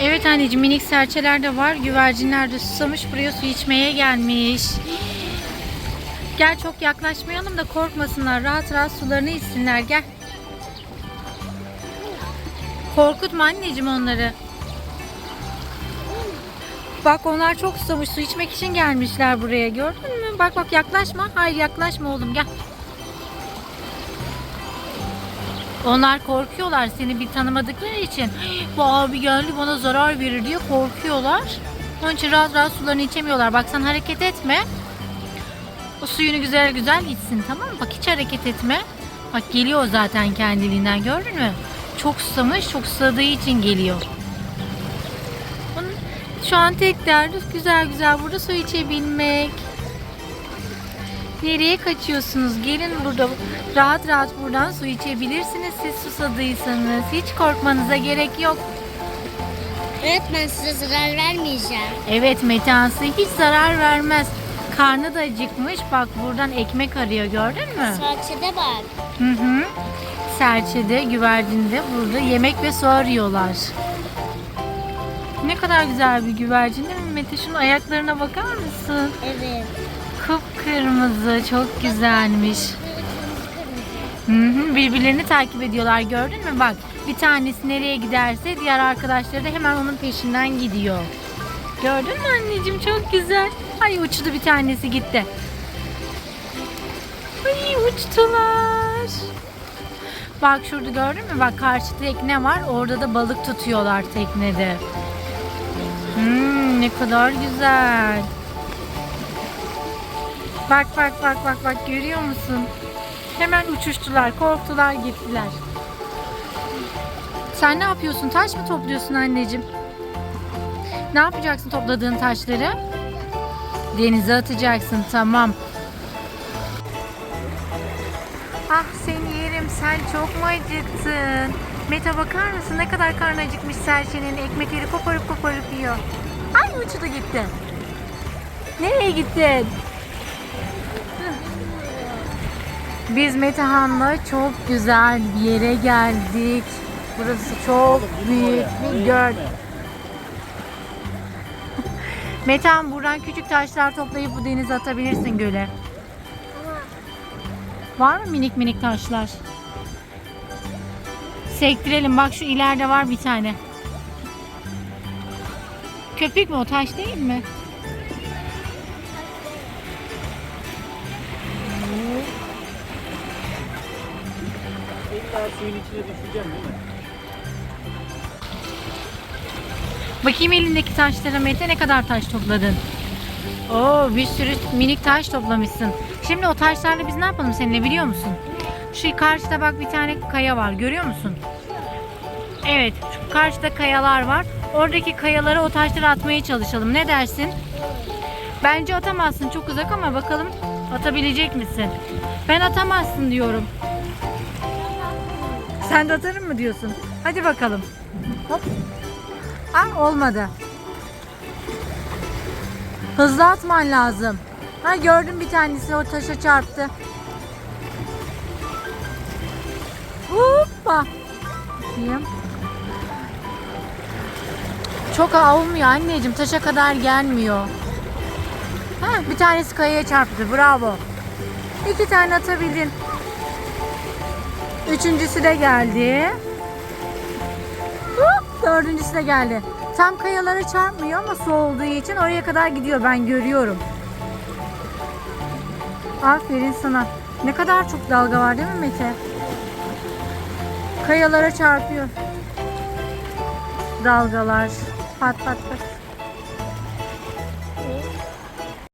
Evet anneciğim minik serçeler de var. Güvercinler de susamış. Buraya su içmeye gelmiş. Gel çok yaklaşmayalım da korkmasınlar. Rahat rahat sularını içsinler. Gel. Korkutma anneciğim onları. Bak onlar çok susamış. Su içmek için gelmişler buraya. Gördün mü? Bak bak yaklaşma. Hayır yaklaşma oğlum gel. Onlar korkuyorlar seni bir tanımadıkları için. Bu abi geldi bana zarar verir diye korkuyorlar. Onun için rahat rahat sularını içemiyorlar. Bak sen hareket etme. O suyunu güzel güzel içsin tamam mı? Bak hiç hareket etme. Bak geliyor zaten kendiliğinden gördün mü? Çok susamış, çok susadığı için geliyor. Onun şu an tek derdi güzel güzel burada su içebilmek. Nereye kaçıyorsunuz? Gelin burada rahat rahat buradan su içebilirsiniz siz susadıysanız. Hiç korkmanıza gerek yok. Öğretmen size zarar vermeyeceğim. Evet metansı hiç zarar vermez. Karnı da acıkmış. Bak buradan ekmek arıyor gördün mü? Saçede bak. Hı hı. Serçede, güvercinde burada yemek ve su arıyorlar. Ne kadar güzel bir güvercin değil mi Mete? Şunun ayaklarına bakar mısın? Evet. Kıpkırmızı, çok güzelmiş. Hı hı, birbirlerini takip ediyorlar gördün mü? Bak bir tanesi nereye giderse diğer arkadaşları da hemen onun peşinden gidiyor. Gördün mü anneciğim çok güzel. Ay uçtu bir tanesi gitti. Ay uçtular. Bak şurada gördün mü? Bak karşı tekne var. Orada da balık tutuyorlar teknede. Hmm, ne kadar güzel. Bak bak bak bak bak görüyor musun? Hemen uçuştular, korktular, gittiler. Sen ne yapıyorsun? Taş mı topluyorsun anneciğim? Ne yapacaksın topladığın taşları? Denize atacaksın, tamam. Ah seni yerim, sen çok mu acıktın? Mete bakar mısın ne kadar karnı acıkmış serçenin ekmekleri koparıp koparıp yiyor. Ay uçtu gitti. Nereye gittin? Biz Metehan'la çok güzel bir yere geldik. Burası çok büyük bir göl. Metehan buradan küçük taşlar toplayıp bu denize atabilirsin göle. Var mı minik minik taşlar? Sektirelim. Bak şu ileride var bir tane. Köpük mü o taş değil mi? Suyun içine düşeceğim değil mi? Bakayım elindeki taşlara Mete ne kadar taş topladın? Oo bir sürü minik taş toplamışsın. Şimdi o taşlarla biz ne yapalım seninle biliyor musun? Şu karşıda bak bir tane kaya var görüyor musun? Evet şu karşıda kayalar var. Oradaki kayalara o taşları atmaya çalışalım. Ne dersin? Bence atamazsın çok uzak ama bakalım atabilecek misin? Ben atamazsın diyorum. Sen de atarım mı diyorsun? Hadi bakalım. Hop. Ah olmadı. Hızlı atman lazım. Ha gördüm bir tanesi o taşa çarptı. Hoppa. Bakayım. Çok olmuyor anneciğim. Taşa kadar gelmiyor. Ha, bir tanesi kayaya çarptı. Bravo. İki tane atabildin. Üçüncüsü de geldi. Hop, dördüncüsü de geldi. Tam kayalara çarpmıyor ama su olduğu için oraya kadar gidiyor. Ben görüyorum. Aferin sana. Ne kadar çok dalga var değil mi Mete? Kayalara çarpıyor. Dalgalar. Pat pat pat.